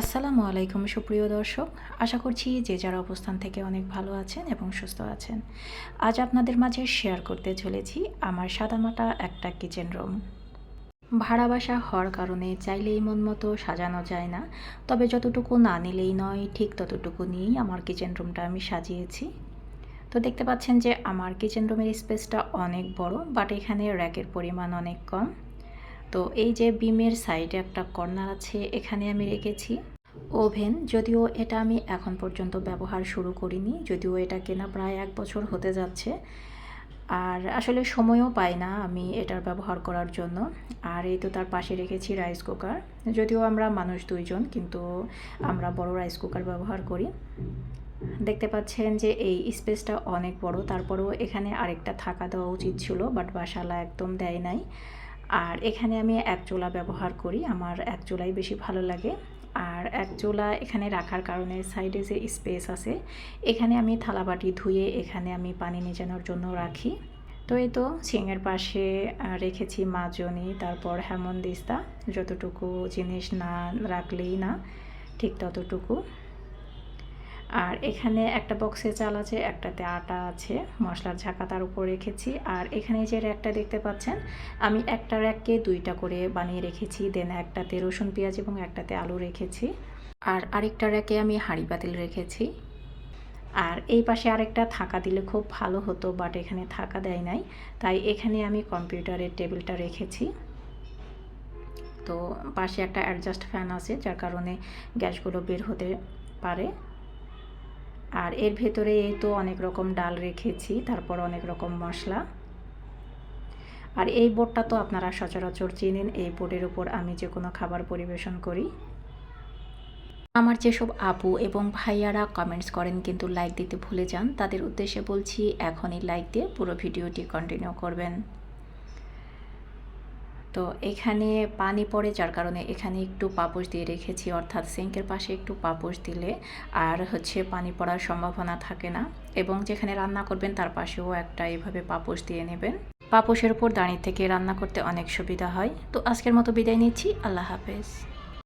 আসসালামু আলাইকুম, সুপ্রিয় দর্শক। আশা করছি যে যারা অবস্থান থেকে অনেক ভালো আছেন এবং সুস্থ আছেন। আজ আপনাদের মাঝে শেয়ার করতে চলেছি আমার সাদামাটা একটা কিচেন রুম। ভাড়া বাসা হওয়ার কারণে চাইলেই মন মতো সাজানো যায় না, তবে যতটুকু না নিলেই নয়, ঠিক ততটুকু নিয়েই আমার কিচেন রুমটা আমি সাজিয়েছি। তো দেখতে পাচ্ছেন যে আমার কিচেন রুমের স্পেসটা অনেক বড়, বাট এখানে র্যাকের পরিমাণ অনেক কম। তো এই যে বিমের সাইডে একটা কর্নার আছে, এখানে আমি রেখেছি। ওভেন, যদিও এটা আমি এখন পর্যন্ত ব্যবহার শুরু করিনি, যদিও এটা কেনা প্রায় এক বছর হতে যাচ্ছে। আর আসলে সময়ও পাই না আমি এটার ব্যবহার করার জন্য। আর এই তো তার পাশে রেখেছি রাইস কুকার। যদিও আমরা মানুষ দুইজন, কিন্তু আমরা বড় রাইস কুকার ব্যবহার করি। দেখতে পাচ্ছেন যে এই স্পেসটা অনেক বড়, তারপরেও এখানে আরেকটা থাকা দেওয়া উচিত ছিল, বাট বাসালা একদম দেয় নাই। আর এখানে আমি এক চোলা ব্যবহার করি, আমার এক চোলাই বেশি ভালো লাগে। আর এক চোলা এখানে রাখার কারণে সাইডে যে স্পেস আছে, এখানে আমি থালাবাটি ধুয়ে এখানে আমি পানি নিজানোর জন্য রাখি। তো এই তো সিংয়ের পাশে রেখেছি মাজনি, তারপর হেমন্দিস্তা যতটুকু জিনিস না রাখলেই না, ঠিক ততটুকু। আর এখানে একটা বক্সে চাল আছে, একটাতে আটা আছে, মশলার ঝাঁকা তার উপর রেখেছি। আর এখানে যে র্যাকটা দেখতে পাচ্ছেন, আমি একটা র্যাককে দুইটা করে বানিয়ে রেখেছি দেন একটাতে রসুন, পেঁয়াজ এবং একটাতে আলু রেখেছি। আর আরেকটা র্যাকে আমি হাঁড়ি পাতিল রেখেছি। আর এই পাশে আরেকটা থাকা দিলে খুব ভালো হতো বাট এখানে থাকা দেয় নাই। তাই এখানে আমি কম্পিউটারের টেবিলটা রেখেছি। তো পাশে একটা অ্যাডজাস্ট ফ্যান আছে, যার কারণে গ্যাসগুলো বের হতে পারে। আর এর ভেতরে এই তো অনেক রকম ডাল রেখেছি, তারপর অনেক রকম মশলা। আর এই বোর্ডটা তো আপনারা সচরাচর চেনেন, এই বোর্ডের উপর আমি যে কোনো খাবার পরিবেশন করি। আমার যেসব আপু এবং ভাইয়ারা কমেন্টস করেন কিন্তু লাইক দিতে ভুলে যান, তাদের উদ্দেশ্যে বলছি এখনই লাইক দিয়ে পুরো ভিডিওটি কন্টিনিউ করবেন। তো এখানে পানি পড়ে যার কারণে এখানে একটু পাপোশ দিয়ে রেখেছি, অর্থাৎ সিঙ্কের পাশে একটু পাপোশ দিলে আর হচ্ছে পানি পড়ার সম্ভাবনা থাকে না। এবং যেখানে রান্না করবেন তার পাশেও একটা এভাবে পাপোশ দিয়ে নেবেন। পাপোশের উপর দাঁড়িয়ে থেকে রান্না করতে অনেক সুবিধা হয়। তো আজকের মতো বিদায় নিচ্ছি। আল্লাহ হাফেজ।